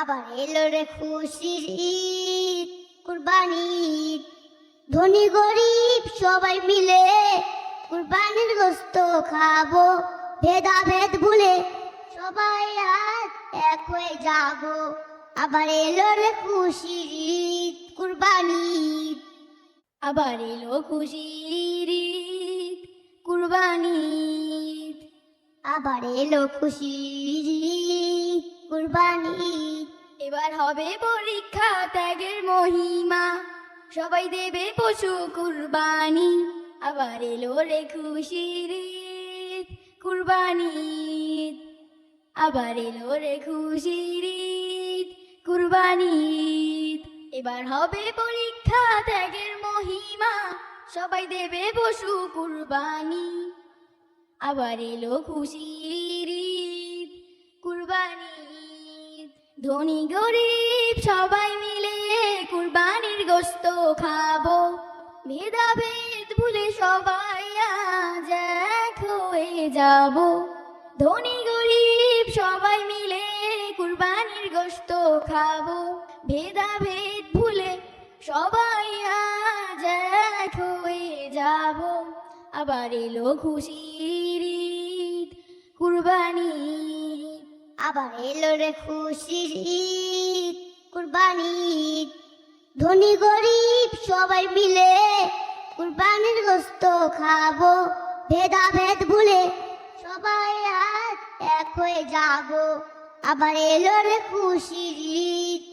আবার এলো রে খুশির ঈদ কুরবানি ঈদ ধনী গরিব সবাই মিলে কুরবানির গোস্ত খাব, ভেদাভেদ ভুলে সবাই আজ এক হয়ে যাব। আবার এলো রে খুশির ঈদ কুরবানি ঈদ আবার এলো খুশির ঈদ কুরবানি ঈদ আবার এলো খুশির ঈদ কুরবানি এবার হবে পরীক্ষা ত্যাগের মহিমা। সবাই দেবে পশু কুরবানি, আবার এলো রে খুশির কুরবানি। আবার এলো রে খুশির কুরবানি। এবার হবে পরীক্ষা ত্যাগের মহিমা, সবাই দেবে পশু কুরবানি। আবার এলো খুশির ধনী গরিব সবাই মিলে কুরবানির গোস্ত খাব। ভেদাভেদ ভুলে সবাই আজ এক হয়ে যাব। ধনী গরিব সবাই মিলে কুরবানির গোস্ত খাব। ভেদাভেদ ভুলে সবাই আজ এক হয়ে যাব। আবার এলো খুশির কুরবানি। আবার এলো রে খুশি কুরবানি ধনী গরিব সবাই মিলে কুরবানির গোস্ত খাব, ভেদাভেদ ভুলে সবাই আজ এক হয়ে যাব। আবার এলো রে খুশির ঈদ